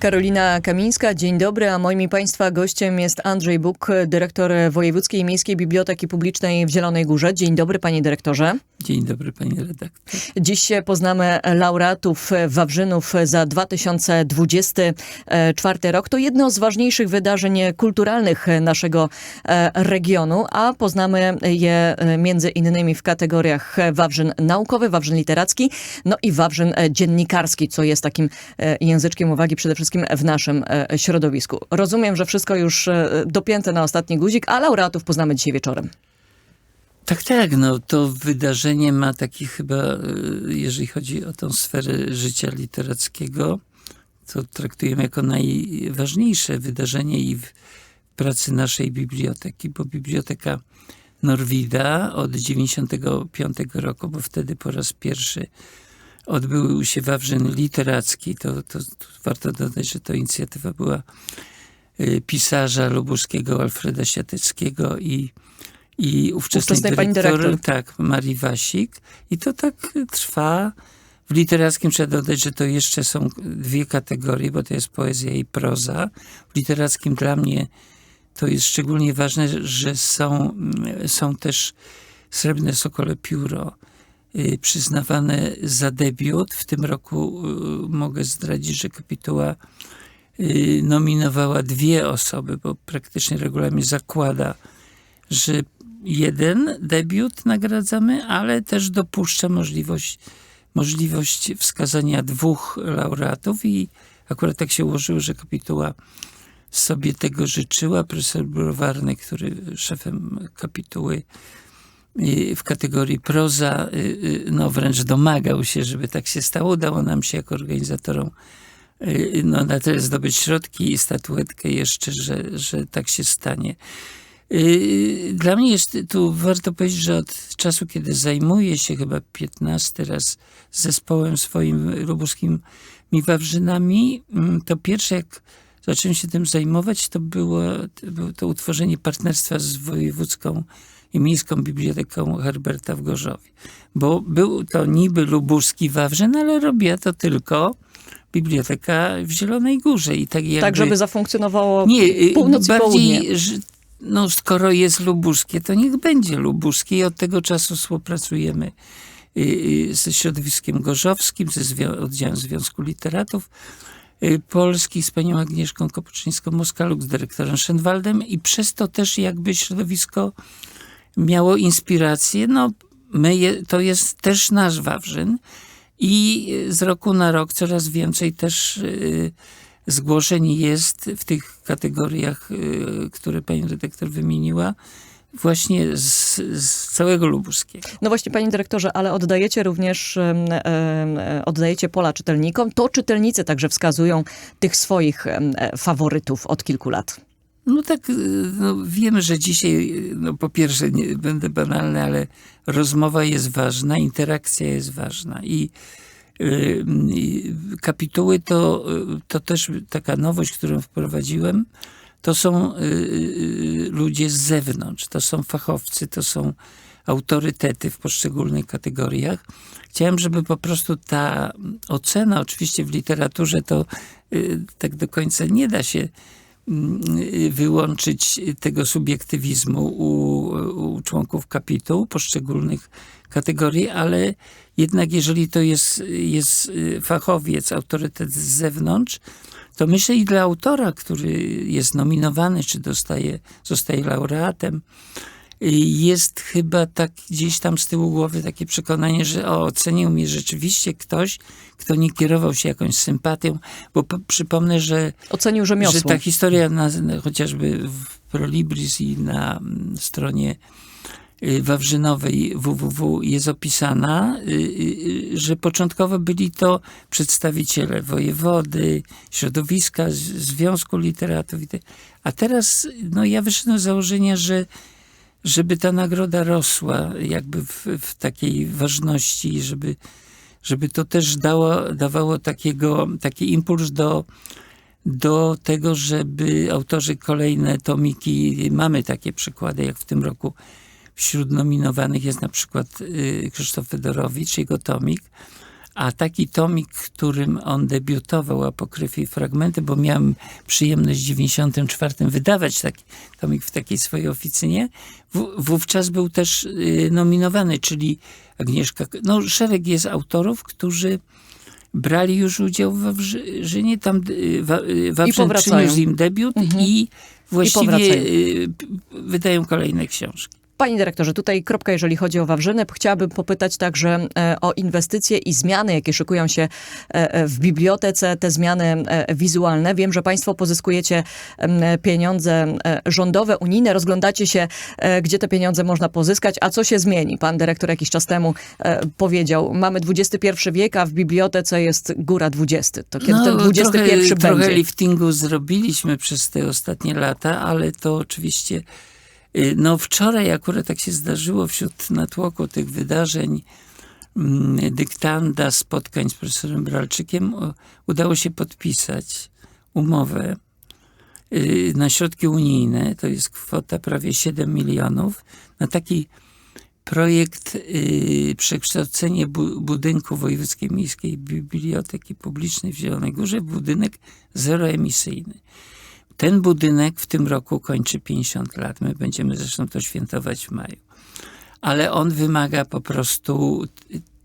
Karolina Kamińska, dzień dobry, a moim i Państwa gościem jest Andrzej Buk, dyrektor Wojewódzkiej Miejskiej Biblioteki Publicznej w Zielonej Górze. Dzień dobry, panie dyrektorze. Dzień dobry, pani redaktor. Dziś poznamy laureatów Wawrzynów za 2024 rok. To jedno z ważniejszych wydarzeń kulturalnych naszego e, regionu, a poznamy je między innymi w kategoriach Wawrzyn naukowy, Wawrzyn literacki, no i Wawrzyn dziennikarski, co jest takim e, języczkiem uwagi przede wszystkim w naszym e, środowisku. Rozumiem, że wszystko już dopięte na ostatni guzik, a laureatów poznamy dzisiaj wieczorem. Tak, tak, no to wydarzenie ma taki chyba, jeżeli chodzi o tą sferę życia literackiego, to traktujemy jako najważniejsze wydarzenie i w pracy naszej biblioteki, bo biblioteka Norwida od 95 roku, bo wtedy po raz pierwszy odbył się Wawrzyn Literacki. To, to, to warto dodać, że to inicjatywa była pisarza lubuskiego Alfreda Siatyckiego i i ówczesnej, ówczesnej dyrektor, tak, Marii Wasik. I to tak trwa. W literackim trzeba dodać, że to jeszcze są dwie kategorie, bo to jest poezja i proza. W literackim dla mnie to jest szczególnie ważne, że są, są też Srebrne Sokole Pióro y, przyznawane za debiut. W tym roku y, mogę zdradzić, że kapituła y, nominowała dwie osoby, bo praktycznie regulamin zakłada, że jeden debiut nagradzamy, ale też dopuszcza możliwość, możliwość wskazania dwóch laureatów i akurat tak się ułożyło, że kapituła sobie tego życzyła. Profesor Browarny, który szefem kapituły w kategorii proza, no wręcz domagał się, żeby tak się stało. Udało nam się jako organizatorom no, na tyle zdobyć środki i statuetkę jeszcze, że, że tak się stanie. Dla mnie jest tu warto powiedzieć, że od czasu, kiedy zajmuję się chyba 15 raz zespołem swoim lubuskim Wawrzynami, to pierwsze jak zacząłem się tym zajmować, to było, było to utworzenie partnerstwa z wojewódzką i miejską biblioteką Herberta w Gorzowie. Bo był to niby lubuski Wawrzyn, ale robiła to tylko biblioteka w Zielonej Górze. I tak, jakby, tak, żeby zafunkcjonowało nie, północ i bardziej, no skoro jest lubuskie, to niech będzie lubuskie i od tego czasu współpracujemy ze środowiskiem gorzowskim, ze zwią oddziałem Związku Literatów Polskich, z panią Agnieszką Kopoczyńską-Moskaluk, z dyrektorem Szenwaldem i przez to też jakby środowisko miało inspirację. No, my je, to jest też nasz Wawrzyn i z roku na rok coraz więcej też yy, zgłoszeń jest w tych kategoriach, które pani redaktor wymieniła, właśnie z, z całego Lubuskiego. No właśnie, panie dyrektorze, ale oddajecie również, oddajecie pola czytelnikom. To czytelnicy także wskazują tych swoich e, faworytów od kilku lat. No tak, no wiemy, że dzisiaj, no po pierwsze, nie będę banalny, ale rozmowa jest ważna, interakcja jest ważna i kapituły to, to też taka nowość, którą wprowadziłem. To są ludzie z zewnątrz, to są fachowcy, to są autorytety w poszczególnych kategoriach. Chciałem, żeby po prostu ta ocena, oczywiście w literaturze to tak do końca nie da się wyłączyć tego subiektywizmu u, u członków kapituł poszczególnych kategorii, ale jednak jeżeli to jest, jest fachowiec, autorytet z zewnątrz, to myślę i dla autora, który jest nominowany, czy dostaje, zostaje laureatem, jest chyba tak gdzieś tam z tyłu głowy takie przekonanie, że o, ocenił mnie rzeczywiście ktoś, kto nie kierował się jakąś sympatią, bo po, przypomnę, że, Ocenił rzemiosło. że ta historia na, chociażby w Prolibris i na stronie wawrzynowej www jest opisana, że początkowo byli to przedstawiciele wojewody, środowiska, Związku Literatów. A teraz no, ja wyszedłem z założenia, że żeby ta nagroda rosła jakby w, w takiej ważności, żeby, żeby to też dało, dawało takiego, taki impuls do, do tego, żeby autorzy kolejne tomiki, mamy takie przykłady, jak w tym roku wśród nominowanych jest na przykład y, Krzysztof Fedorowicz, jego tomik, A taki tomik, którym on debiutował, Apokryfy i Fragmenty, bo miałem przyjemność w 94 wydawać taki tomik w takiej swojej oficynie, wówczas był też y, nominowany, czyli Agnieszka, no szereg jest autorów, którzy brali już udział w Wawrzynie, tam y, Wa- y, Wawrzyn przyniósł im debiut i właściwie y, p- wydają kolejne książki. Panie dyrektorze, tutaj kropka, jeżeli chodzi o Wawrzynę. Chciałabym popytać także e, o inwestycje i zmiany, jakie szykują się e, e, w bibliotece, te zmiany wizualne. Wiem, że państwo pozyskujecie pieniądze rządowe, unijne, rozglądacie się, gdzie te pieniądze można pozyskać, a co się zmieni? Pan dyrektor jakiś czas temu powiedział, mamy XXI wiek, a w bibliotece jest góra XX. To kiedy ten XXI No, trochę, będzie? trochę liftingu zrobiliśmy przez te ostatnie lata, ale to oczywiście. Y, No wczoraj akurat tak się zdarzyło wśród natłoku tych wydarzeń, mm, dyktanda, spotkań z profesorem Bralczykiem, udało się podpisać umowę y, na środki unijne, to jest kwota prawie 7 milionów, na taki projekt y, przekształcenie bu, budynku Wojewódzkiej Miejskiej Biblioteki Publicznej w Zielonej Górze w budynek zeroemisyjny. Ten budynek w tym roku kończy 50 lat. My będziemy zresztą to świętować w maju. Ale on wymaga po prostu.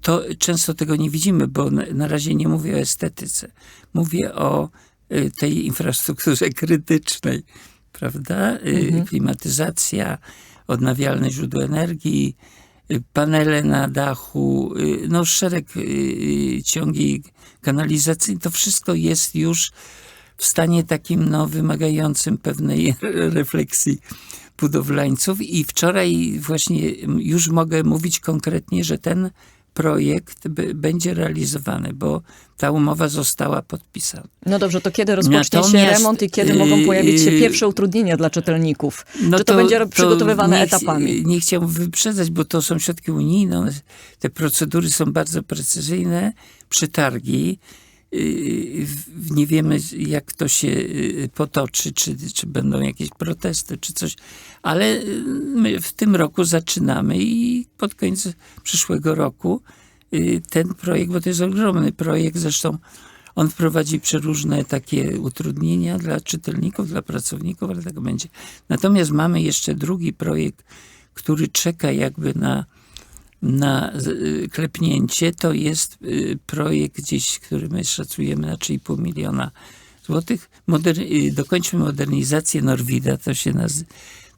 To, często tego nie widzimy, bo na, razie nie mówię o estetyce. Mówię o y, tej infrastrukturze krytycznej, prawda? Y, Klimatyzacja, odnawialne źródła energii, y, panele na dachu, no szereg ciągi kanalizacyjne. To wszystko jest już w stanie takim no, wymagającym pewnej refleksji budowlańców. I wczoraj właśnie już mogę mówić konkretnie, że ten projekt będzie realizowany, bo ta umowa została podpisana. No dobrze, to kiedy rozpocznie się Natomiast, remont i kiedy yy, mogą pojawić się yy, pierwsze utrudnienia dla czytelników? No Czy to, będzie ro- przygotowywane nie, etapami? Nie chciałbym wyprzedzać, bo to są środki unijne. Te procedury są bardzo precyzyjne, przetargi. Nie wiemy, jak to się yy, potoczy, czy, czy będą jakieś protesty, czy coś, ale yy, my w tym roku zaczynamy i pod koniec przyszłego roku yy, ten projekt, bo to jest ogromny projekt, zresztą on wprowadzi przeróżne takie utrudnienia dla czytelników, dla pracowników, ale tak będzie. Natomiast mamy jeszcze drugi projekt, który czeka jakby na, na y, klepnięcie. To jest y, projekt gdzieś, który my szacujemy na 3,5 miliona złotych. Moder- y, dokończmy modernizację Norwida, to się,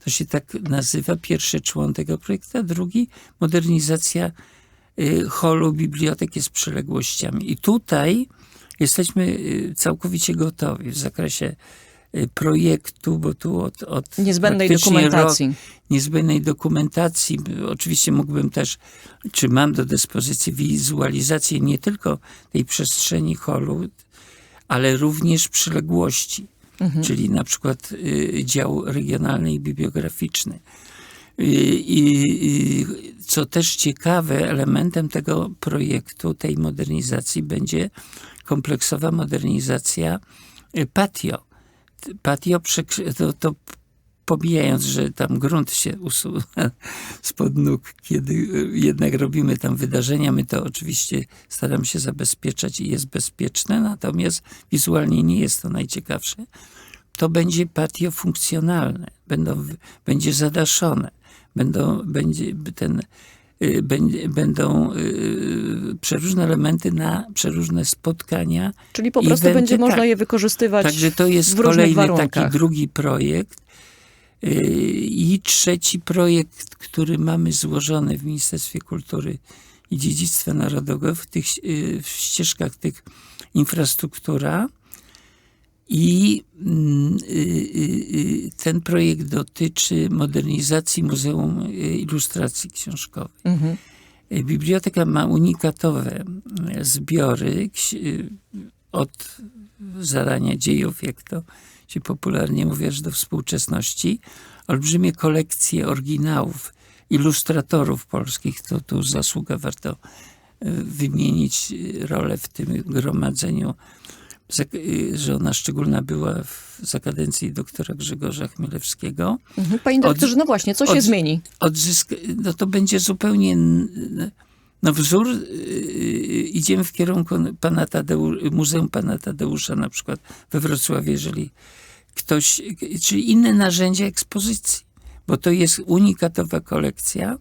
to się tak nazywa, pierwszy człon tego projektu, a drugi modernizacja holu biblioteki z przyległościami. I tutaj jesteśmy całkowicie gotowi w zakresie projektu, bo tu od, od Niezbędnej dokumentacji. Rok, niezbędnej dokumentacji. Oczywiście mógłbym też, czy mam do dyspozycji wizualizację nie tylko tej przestrzeni holu, ale również przyległości, czyli na przykład y, dział regionalny i bibliograficzny. Y, I, co też ciekawe, elementem tego projektu, tej modernizacji będzie kompleksowa modernizacja y, patio. Patio, to, to pomijając, że tam grunt się usuwa spod nóg, kiedy y, jednak robimy tam wydarzenia, my to oczywiście staramy się zabezpieczać i jest bezpieczne, natomiast wizualnie nie jest to najciekawsze. To będzie patio funkcjonalne, będą, będzie zadaszone, będą, będzie ten, będą y, przeróżne elementy na przeróżne spotkania. Czyli po prostu eventy, będzie można tak. je wykorzystywać Także to jest kolejny warunkach. taki drugi projekt. Yy, I trzeci projekt, który mamy złożony w Ministerstwie Kultury i Dziedzictwa Narodowego, w tych w ścieżkach tych infrastruktura. I mm, yy, yy, yy, ten projekt dotyczy modernizacji Muzeum Ilustracji Książkowej. Mhm. Y, Biblioteka ma unikatowe y, zbiory y, od zarania dziejów, jak to się popularnie mówi, aż do współczesności. Olbrzymie kolekcje oryginałów, ilustratorów polskich, to tu zasługa warto y, wymienić y, rolę w tym gromadzeniu, y, że ona szczególna była w, za kadencji doktora Grzegorza Chmielewskiego Mhm. Panie dyrektorze, no właśnie, co się od- zmieni? odzysk, no to będzie zupełnie No wzór, y, idziemy w kierunku pana Tadeu, Muzeum Pana Tadeusza na przykład we Wrocławiu, jeżeli ktoś, czyli inne narzędzia ekspozycji, bo to jest unikatowa kolekcja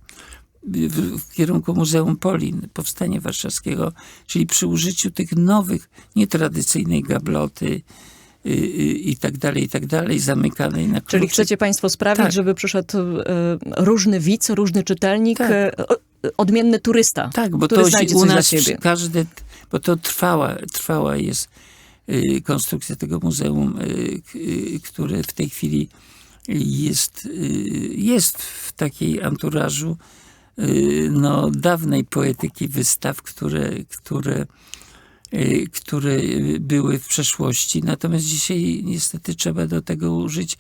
w, kierunku Muzeum Polin, Powstania Warszawskiego, czyli przy użyciu tych nowych, nietradycyjnej gabloty y, y, i tak dalej, i tak dalej, zamykanej na kluczyk. Czyli chcecie Państwo sprawić, Tak. żeby przyszedł e, różny widz, różny czytelnik, Tak. odmienny turysta, Tak, bo to u nas każdy, bo to trwała, trwała jest y, konstrukcja tego muzeum, y, y, które w tej chwili jest, y, jest w takiej anturażu y, no, dawnej poetyki wystaw, które, które, y, które były w przeszłości. Natomiast dzisiaj niestety trzeba do tego użyć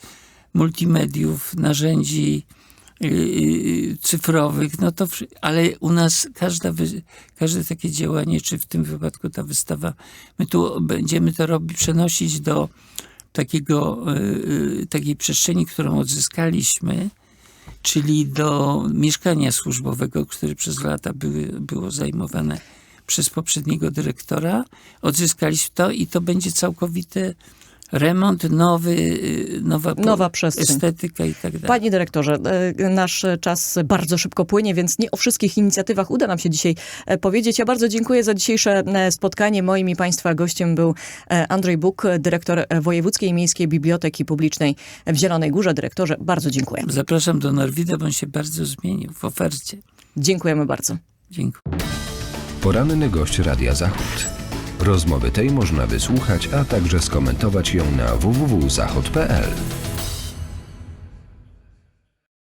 multimediów, narzędzi y, y, cyfrowych, no to, ale u nas każda, każde takie działanie, czy w tym wypadku ta wystawa, my tu będziemy to robić, przenosić do takiego, y, y, takiej przestrzeni, którą odzyskaliśmy, czyli do mieszkania służbowego, które przez lata były, było zajmowane przez poprzedniego dyrektora. Odzyskaliśmy to i to będzie całkowity remont, nowy, y, nowa, Nowa przestrzeń. estetyka i tak dalej. Panie dyrektorze, e, nasz czas bardzo szybko płynie, więc nie o wszystkich inicjatywach uda nam się dzisiaj e, powiedzieć. Ja bardzo dziękuję za dzisiejsze e, spotkanie. Moim i Państwa gościem był e, Andrzej Buk, dyrektor Wojewódzkiej Miejskiej Biblioteki Publicznej w Zielonej Górze. Dyrektorze, bardzo dziękuję. Zapraszam do Norwida, bo on się bardzo zmienił w ofercie. Dziękujemy bardzo. Dziękuję. Poranny gość Radia Zachód. Rozmowy tej można wysłuchać, a także skomentować ją na www.zachod.pl.